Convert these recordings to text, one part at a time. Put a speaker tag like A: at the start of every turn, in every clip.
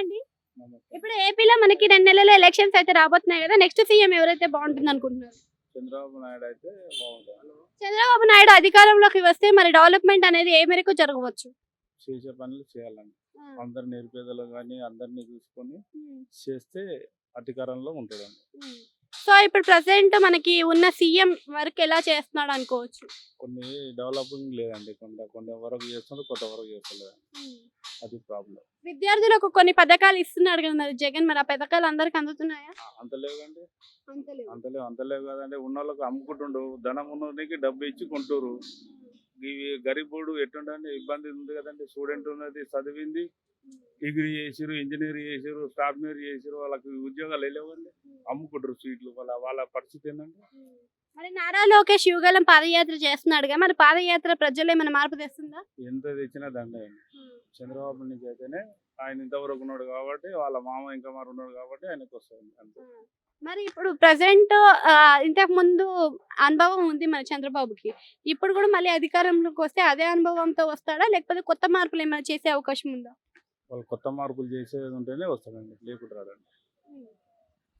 A: అండి. ఇప్పుడు ఏపీలో మనకి రెండు నెలల ఎలక్షన్స్ అయితే రాబోతున్నాయి కదా నెక్స్ట్ సీఎం ఎవరైతే బాగుంటుంది అనుకుంటున్నారు?
B: చంద్రబాబు నాయుడు అయితే
A: చంద్రబాబు నాయుడు అధికారంలోకి వస్తే మరి డెవలప్మెంట్ అనేది ఏ మేరకు జరగవచ్చు?
B: చేసే పనులు చేయాలండి. అందరు నిరుపేదలు కానీ అందరినీ చూసుకొని చేస్తే అధికారంలో ఉంటాడండి
A: సో ఇప్పుడు ప్రజెంట్ మనకి ఉన్న సీఎం వర్క్ ఎలా చేస్తున్నాడు అనుకోవచ్చు.
B: కొన్ని డెవలపింగ్ లేదండి. కొంత కొన్ని వరకు చేస్తుంది కొంత వరకు చేస్తలేదు. అది ప్రాబ్లం
A: విద్యార్థులకు కొన్ని పథకాలు ఇస్తున్నాడు కదా మరి. జగన్ మరి ఆ పథకాలు అందరికి అందుతున్నాయా?
B: అంత అంతలేవు అంతలేవు కదండి. ఉన్న వాళ్ళకి అమ్ముకుంటుండు ధనం ఉన్నోనికి డబ్బు ఇచ్చి కొంటారు గరీబోడు ఎట్టుండండి ఇబ్బంది ఉంది కదండి. స్టూడెంట్ ఉన్నది చదివింది డిగ్రీ చేసిరు ఇంజనీర్ చేసిరు సాఫ్ట్వేర్ చేసిరు వాళ్ళకి ఉద్యోగాలు వెళ్ళేవండి అమ్ముకుంటారు సీట్లు వాళ్ళ వాళ్ళ పరిస్థితి ఏంటంటే
A: మరి నారా లోకేష్ యువగలం పాదయాత్ర చేస్తున్నాడుగా. మరి పాదయాత్ర ప్రజలు ఏమైనా మార్పు తెస్తుందా?
B: ఎంత తెచ్చినా దండే చంద్రబాబు నుంచి అయితేనే ఆయన ఇంతవరకు ఉన్నాడు కాబట్టి వాళ్ళ మామ ఇంకా మరి ఉన్నాడు కాబట్టి ఆయనకు వస్తుంది అంతే.
A: మరి ఇప్పుడు ప్రజెంట్ ఇంతకు ముందు అనుభవం ఉంది మన చంద్రబాబుకి. ఇప్పుడు కూడా మళ్ళీ అధికారంలోకి వస్తే అదే అనుభవంతో వస్తాడా? లేకపోతే కొత్త మార్పులు ఏమైనా చేసే అవకాశం ఉందా?
B: వాళ్ళు కొత్త మార్పులు చేసేది ఉంటేనే వస్తాడండి లేకుండా రాడండి.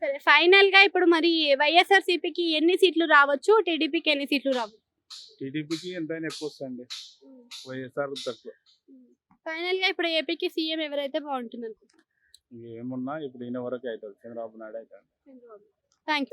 A: సరే ఫైనల్గా ఇప్పుడు మరి వైఎస్ఆర్ సిపికి ఎన్ని సీట్లు రావచ్చు? టీడీపీకి ఎన్ని సీట్లు రావచ్చు
B: టీడీపీకి ఎంతైనా ఎక్కువ వస్తుంది వైఎస్ఆర్ తక్కువ.
A: ఫైనల్గా ఇప్పుడు ఏపీకి సీఎం ఎవరైతే బాగుంటుంది అనుకుంటున్నారు
B: ఏమున్నా ఇప్పుడు ఈయన వరకే అవుతుంది చంద్రబాబు నాయుడు అవుతాడు.
A: థ్యాంక్